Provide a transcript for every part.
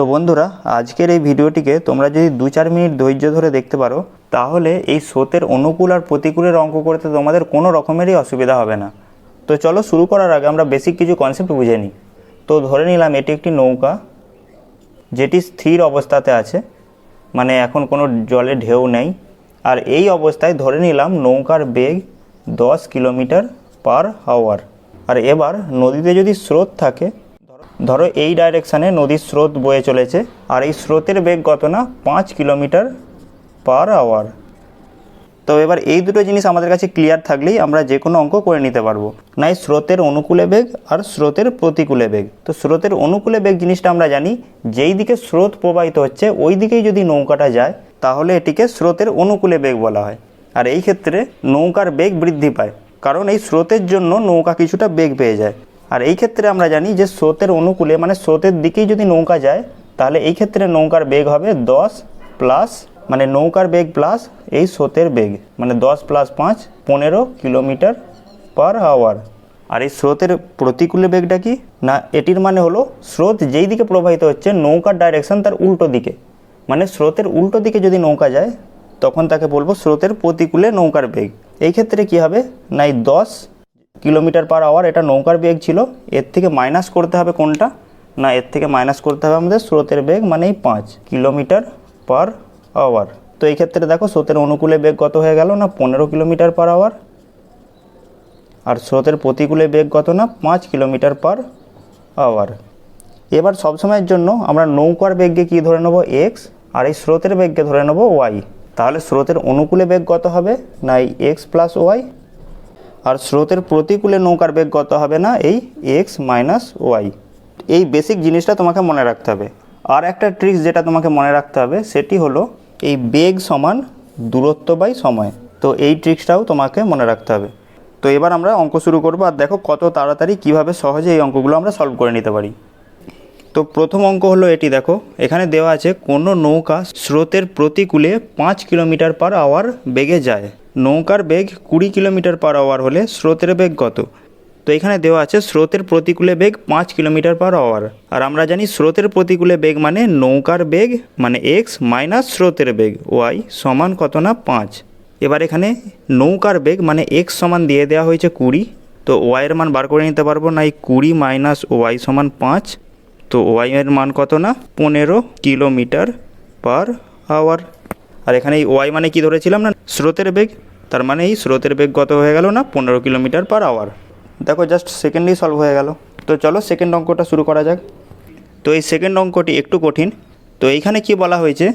তো বন্ধুরা, আজকের এই ভিডিওটিকে তোমরা যদি দু চার মিনিট ধৈর্য ধরে দেখতে পারো, তাহলে এই স্রোতের অনুকূল আর প্রতিকূলের অঙ্ক করতে তোমাদের কোনো রকমেরই অসুবিধা হবে না। তো চলো শুরু করার আগে আমরা বেসিক কিছু কনসেপ্ট বুঝে নিই। তো ধরে নিলাম এটি একটি নৌকা, যেটি স্থির অবস্থাতে আছে মানে এখন কোনো জলে ঢেউ নেই, আর এই অবস্থায় ধরে নিলাম নৌকার বেগ দশ কিলোমিটার পার আওয়ার আর এবার নদীতে যদি স্রোত থাকে ধরো- এই ডাইরেকশানে নদীর স্রোত বয়ে চলেছে, আর এই স্রোতের বেগ কত না? পাঁচ কিলোমিটার পার আওয়ার তো এবার এই দুটো জিনিস আমাদের কাছে ক্লিয়ার থাকলেই আমরা যে কোনো অঙ্ক করে নিতে পারব। নাই স্রোতের অনুকূলে বেগ আর স্রোতের প্রতিকূলে বেগ। তো স্রোতের অনুকূলে বেগ জিনিসটা আমরা জানি, যেই দিকে স্রোত প্রবাহিত হচ্ছে, ওই দিকেই যদি নৌকাটা যায়, তাহলে এটিকে স্রোতের অনুকূলে বেগ বলা হয়। আর এই ক্ষেত্রে নৌকার বেগ বৃদ্ধি পায়, কারণ এই স্রোতের জন্য নৌকা কিছুটা বেগ পেয়ে যায়। আর এই ক্ষেত্রে আমরা জানি যে স্রোতের অনুকূলে মানে স্রোতের দিকেই যদি নৌকা যায়, তাহলে এই ক্ষেত্রে নৌকার বেগ হবে দশ প্লাস মানে নৌকার বেগ প্লাস এই স্রোতের বেগ মানে দশ প্লাস পাঁচ, পনেরো কিলোমিটার পার আওয়ার আর এই স্রোতের প্রতিকূলে বেগটা কি? না, এটির মানে হলো স্রোত যেই দিকে প্রবাহিত হচ্ছে, নৌকার ডাইরেকশন তার উল্টো দিকে। মানে স্রোতের উল্টো দিকে যদি নৌকা যায়, তখন তাকে বলব স্রোতের প্রতিকূলে নৌকার বেগ। এই ক্ষেত্রে কি হবে? না, এই দশ কিলোমিটার পার আওয়ার এটা নৌকার বেগ ছিল। এর থেকে মাইনাস করতে হবে কোনটা? না, এর থেকে মাইনাস করতে হবে আমাদের স্রোতের বেগ মানে এই পাঁচ কিলোমিটার পার আওয়ার তো এই ক্ষেত্রে দেখো স্রোতের অনুকূলে বেগ কত হয়ে গেল না? পনেরো কিলোমিটার পার আওয়ার আর স্রোতের প্রতিকূলে বেগ কত না? পাঁচ কিলোমিটার পার আওয়ার এবার সবসময়ের জন্য আমরা নৌকার বেগকে কী ধরে নেব? এক্স আর এই স্রোতের বেগকে ধরে নেব ওয়াই তাহলে স্রোতের অনুকূলে বেগ কত হবে? না, এই এক্স প্লাস ওয়াই আর স্রোতের প্রতিকূলে নৌকার বেগ কত হবে না? এই এক্স মাইনাস ওয়াই এই বেসিক জিনিসটা তোমাকে মনে রাখতে হবে। আর একটা ট্রিক্স যেটা তোমাকে মনে রাখতে হবে, সেটি হলো এই বেগ সমান দূরত্ব বাই সময়। তো এই ট্রিক্সটাও তোমাকে মনে রাখতে হবে। তো এবার আমরা অঙ্ক শুরু করব, আর দেখো কত তাড়াতাড়ি কীভাবে সহজে এই অঙ্কগুলো আমরা সলভ করে নিতে পারি। তো প্রথম অঙ্ক হলো এটি, দেখো। এখানে দেওয়া আছে, কোনো নৌকা স্রোতের প্রতিকূলে পাঁচ কিলোমিটার পার আওয়ার বেগে যায়। নৌকার বেগ কুড়ি কিলোমিটার পার আওয়ার হলে স্রোতের বেগ কত? তো এখানে দেওয়া আছে স্রোতের প্রতিকূলে বেগ পাঁচ কিলোমিটার পার আওয়ার আর আমরা জানি স্রোতের প্রতিকূলে বেগ মানে নৌকার বেগ মানে এক্স মাইনাস স্রোতের বেগ ওয়াই সমান কত না পাঁচ। এবার এখানে নৌকার বেগ মানে এক্স সমান দিয়ে দেওয়া হয়েছে কুড়ি, তো ওয়াইয়ের মান বার করে নিতে পারব না, এই কুড়ি মাইনাস ওয়াই সমান পাঁচ, তো ওয়াইয়ের মান কত না? পনেরো কিলোমিটার পার আওয়ার আর এখানে এই ওয়াই মানে কি ধরেছিলাম না? স্রোতের বেগ। তার মানে এই স্রোতের বেগ কত হয়ে গেল না? পনেরো কিলোমিটার পার আওয়ার দেখো জাস্ট সেকেন্ডেই সলভ হয়ে গেল। তো চলো সেকেন্ড অঙ্কটা শুরু করা যাক। তো এই সেকেন্ড অঙ্কটি একটু কঠিন। তো এইখানে কি বলা হয়েছে?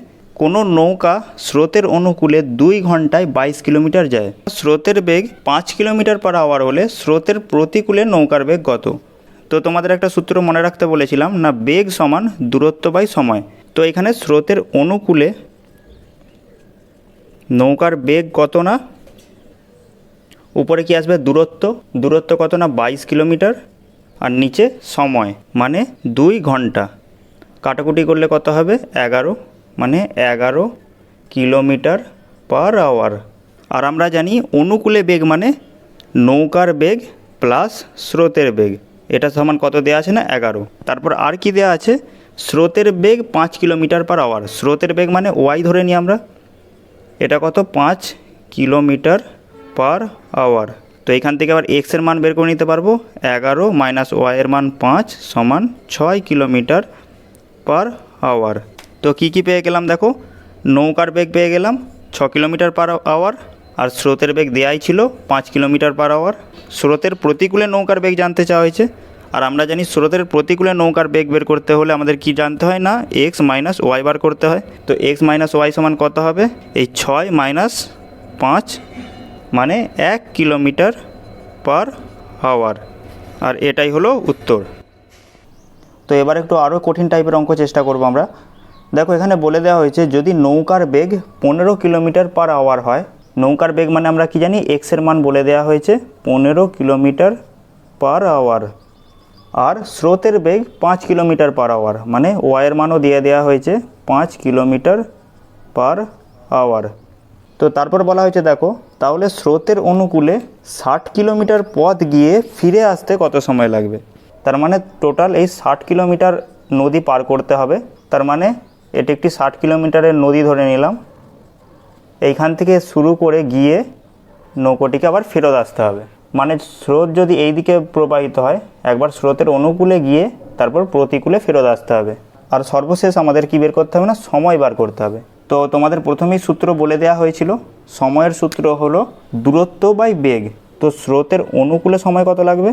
কোনো নৌকা স্রোতের অনুকূলে দুই ঘন্টায় বাইশ কিলোমিটার যায়। স্রোতের বেগ পাঁচ কিলোমিটার পার আওয়ার হলে স্রোতের প্রতিকূলে নৌকার বেগ কত? তো তোমাদের একটা সূত্র মনে রাখতে বলেছিলাম না, বেগ সমান দূরত্ব বাই সময়। তো এখানে স্রোতের অনুকূলে নৌকার বেগ কত না? উপরে কি আসবে দূরত্ব? দূরত্ব কত না? বাইশ কিলোমিটার। আর নিচে সময় মানে দুই ঘণ্টা। কাটাকুটি করলে কত হবে? এগারো মানে এগারো কিলোমিটার পার আওয়ার। আর আমরা জানি অনুকূলে বেগ মানে নৌকার বেগ প্লাস স্রোতের বেগ। এটা সমান কত দেওয়া আছে না? এগারো। তারপর আর কি দেওয়া আছে? স্রোতের বেগ পাঁচ কিলোমিটার পার আওয়ার। স্রোতের বেগ মানে ওয়াই ধরে নিই আমরা। এটা কত? পাঁচ কিলোমিটার পার আওয়ার। তো এখান থেকে আবার এক্সের মান বের করে নিতে পারব। এগারো মাইনাস ওয়াইয়ের মান পাঁচ সমান ছয় কিলোমিটার পার আওয়ার। তো কি কি পেয়ে গেলাম দেখো? নৌকার বেগ পেয়ে গেলাম, ছ কিলোমিটার পার আওয়ার, আর স্রোতের বেগ দেয়াই ছিল পাঁচ কিলোমিটার পার আওয়ার। স্রোতের প্রতিকূলে নৌকার বেগ জানতে চাওয়া হয়েছে। আর আমরা জানি স্রোতের প্রতিকূলে নৌকার বেগ বের করতে হলে আমাদের কি জানতে হয় না? এক্স মাইনাস ওয়াই বার করতে হয়। তো এক্স মাইনাস ওয়াই সমান কত হবে? এই ছয় মাইনাস পাঁচ মানে এক কিলোমিটার পার আওয়ার আর এটাই হলো উত্তর। তো এবার একটু আরও কঠিন টাইপের অঙ্ক চেষ্টা করব আমরা। দেখো, এখানে বলে দেওয়া হয়েছে, যদি নৌকার বেগ পনেরো কিলোমিটার পার আওয়ার হয়, নৌকার বেগ মানে আমরা কি জানি? এক্সের মান বলে দেওয়া হয়েছে, পনেরো কিলোমিটার পার আওয়ার আর স্রোতের বেগ পাঁচ কিলোমিটার পার আওয়ার মানে ওয়াইয়ের মানও দিয়ে দেওয়া হয়েছে পাঁচ কিলোমিটার পার আওয়ার তো তারপর বলা হয়েছে, দেখো, তাহলে স্রোতের অনুকূলে ষাট কিলোমিটার পথ গিয়ে ফিরে আসতে কত সময় লাগবে? তার মানে টোটাল এই ষাট কিলোমিটার নদী পার করতে হবে। তার মানে এটি একটি ষাট কিলোমিটারের নদী ধরে নিলাম। এইখান থেকে শুরু করে গিয়ে নৌকোটিকে আবার ফেরত আসতে হবে। মানে স্রোত যদি এই দিকে প্রবাহিত হয়, একবার স্রোতের অনুকূলে গিয়ে তারপর প্রতিকূলে ফেরত আসতে হবে। আর সর্বশেষ আমাদের কী বের করতে হবে না? সময় বার করতে হবে। তো তোমাদের প্রথমেই সূত্র বলে দেওয়া হয়েছিল, সময়ের সূত্র হলো দূরত্ব বাই বেগ। তো স্রোতের অনুকূলে সময় কত লাগবে?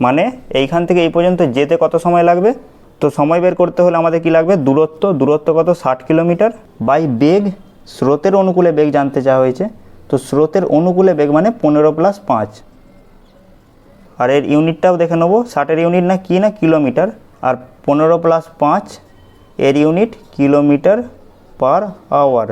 মানে এইখান থেকে এই পর্যন্ত যেতে কত সময় লাগবে? তো সময় বের করতে হলে আমাদের কি লাগবে? দূরত্ব। দূরত্ব কত? ষাট কিলোমিটার। বাই বেগ, স্রোতের অনুকূলে বেগ জানতে চাওয়া হয়েছে। তো স্রোতের অনুকূলে বেগ মানে পনেরো প্লাস পাঁচ। আর এর ইউনিটটাও দেখে নেব, ষাটের ইউনিট না কি না কিলোমিটার, আর পনেরো প্লাস পাঁচ, এর ইউনিট কিলোমিটার পার আওয়ার।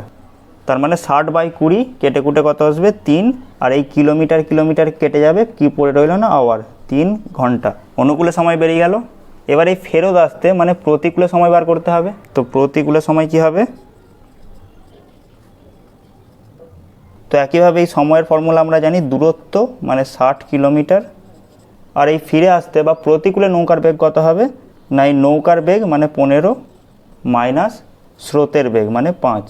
তার মানে ষাট বাই কুড়ি কেটে কুটে কত আসবে? তিন। আর এই কিলোমিটার কিলোমিটার কেটে যাবে, কি পড়ে রইল না? আওয়ার। তিন ঘণ্টা। অনুকূলে সময় বেরিয়ে গেল। এবার এই ফেরত আসতে মানে প্রতিকূলে সময় বার করতে হবে। তো প্রতিকূলে সময় কি হবে? তো একইভাবে এই সময়ের ফর্মুলা আমরা জানি দূরত্ব মানে ষাট কিলোমিটার। আর এই ফিরে আসতে বা প্রতিকূলে নৌকার বেগ কত হবে? না, এই নৌকার বেগ মানে পনেরো মাইনাস স্রোতের বেগ মানে পাঁচ।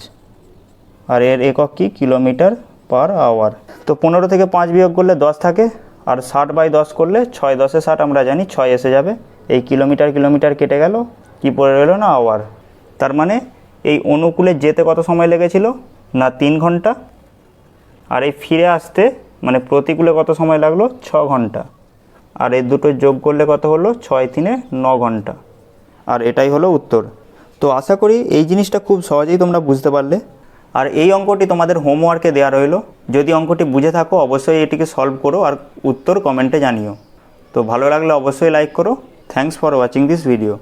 আর এর একক কি? Kilometre per hour. তো পনেরো থেকে পাঁচ বিয়োগ করলে দশ থাকে, আর ষাট বাই দশ করলে ছয়, দশে ষাট আমরা জানি ছয় এসে যাবে। এই কিলোমিটার কিলোমিটার কেটে গেল, কি পড়ে রইল না? আওয়ার। তার মানে এই অনুকূলে যেতে কত সময় লেগেছিল? না, তিন ঘণ্টা আর এই ফিরে আসতে মানে প্রতিকূলে কত সময় লাগল? ছ ঘণ্টা। আর এই দুটো যোগ করলে কত হলো? ছয় তিনে ন ঘণ্টা। আর এটাই হলো উত্তর। তো আশা করি এই জিনিসটা খুব সহজেই তোমরা বুঝতে পারলে। আর এই অঙ্কটি তোমাদের হোমওয়ার্কে দেওয়া রইল। যদি অঙ্কটি বুঝে থাকো, অবশ্যই এটিকে সলভ করো আর উত্তর কমেন্টে জানিও। তো ভালো লাগলে অবশ্যই লাইক করো। Thanks for watching this video